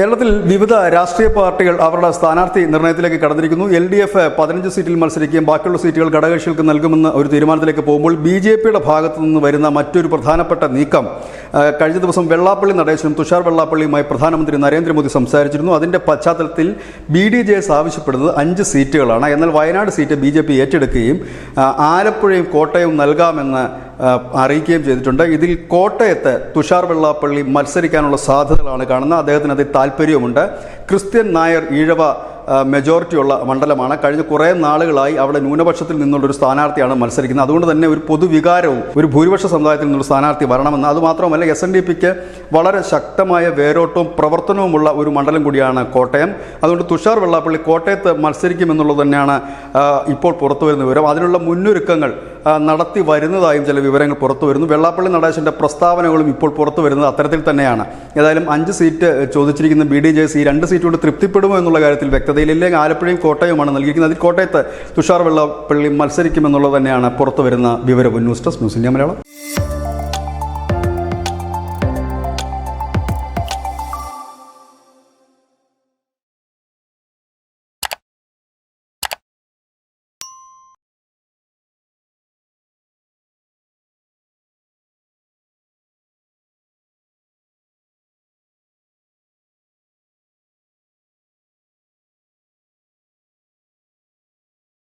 കേരളത്തിൽ വിവിധ രാഷ്ട്രീയ പാർട്ടികൾ അവരുടെ സ്ഥാനാർത്ഥി നിർണയത്തിലേക്ക് കടന്നിരിക്കുന്നു. എൽ ഡി എഫ് പതിനഞ്ച് സീറ്റിൽ മത്സരിക്കുകയും ബാക്കിയുള്ള സീറ്റുകൾ ഘടകകക്ഷികൾക്ക് നൽകുമെന്ന ഒരു തീരുമാനത്തിലേക്ക് പോകുമ്പോൾ ബി ജെ പിയുടെ ഭാഗത്തു നിന്ന് വരുന്ന മറ്റൊരു പ്രധാനപ്പെട്ട നീക്കം കഴിഞ്ഞ ദിവസം വെള്ളാപ്പള്ളി നടേശനും തുഷാർ വെള്ളാപ്പള്ളിയുമായി പ്രധാനമന്ത്രി നരേന്ദ്രമോദി സംസാരിച്ചിരുന്നു. അതിന്റെ പശ്ചാത്തലത്തിൽ ബി ഡി ജെ എസ് ആവശ്യപ്പെടുന്നത് അഞ്ച് സീറ്റുകളാണ്. എന്നാൽ Wayanad seat B J P ഏറ്റെടുക്കുകയും ആലപ്പുഴയും കോട്ടയവും നൽകാമെന്ന് അറിയിക്കുകയും ചെയ്തിട്ടുണ്ട്. ഇതിൽ കോട്ടയത്ത് തുഷാർ വെള്ളാപ്പള്ളി മത്സരിക്കാനുള്ള സാധ്യതകളാണ് കാണുന്നത്. അദ്ദേഹത്തിന് അതിൽ താല്പര്യവുമുണ്ട് ക്രിസ്ത്യൻ നായർ ഈഴവ മെജോറിറ്റിയുള്ള മണ്ഡലമാണ്. കഴിഞ്ഞ കുറേ നാളുകളായി അവിടെ ന്യൂനപക്ഷത്തിൽ നിന്നുള്ള ഒരു സ്ഥാനാർത്ഥിയാണ് മത്സരിക്കുന്നത്. അതുകൊണ്ട് തന്നെ ഒരു പൊതുവികാരവും ഒരു ഭൂരിപക്ഷ സമുദായത്തിൽ നിന്നുള്ള സ്ഥാനാർത്ഥി വരണമെന്ന്. അതുമാത്രമല്ല എസ് എൻ ഡി പിക്ക് വളരെ ശക്തമായ വേരോട്ടവും പ്രവർത്തനവുമുള്ള ഒരു മണ്ഡലം കൂടിയാണ് കോട്ടയം. അതുകൊണ്ട് തുഷാർ വെള്ളാപ്പള്ളി കോട്ടയത്ത് മത്സരിക്കുമെന്നുള്ളത് തന്നെയാണ് ഇപ്പോൾ പുറത്തു വരുന്ന വിവരം. അതിനുള്ള മുന്നൊരുക്കങ്ങൾ നടത്തി വരുന്നതായും ചില വിവരങ്ങൾ പുറത്തു വരുന്നു. വെള്ളാപ്പള്ളി നടേശന്റെ പ്രസ്താവനകളും ഇപ്പോൾ പുറത്തു വരുന്നത് അത്തരത്തിൽ തന്നെയാണ്. ഏതായാലും അഞ്ച് സീറ്റ് ചോദിച്ചിരിക്കുന്ന ബി ഡി ജെ സി രണ്ട് സീറ്റ് കൊണ്ട് തൃപ്തിപ്പെടുമോ എന്നുള്ള കാര്യത്തിൽ വ്യക്തതയിൽ ഇല്ലെങ്കിൽ ആലപ്പുഴയും കോട്ടയവുമാണ് നൽകിയിരിക്കുന്നത്. അതിൽ കോട്ടയത്ത് തുഷാർ വെള്ളാപ്പള്ളി മത്സരിക്കുമെന്നുള്ളത് തന്നെയാണ് പുറത്തു വരുന്ന വിവരം. News desk news India Malayalam.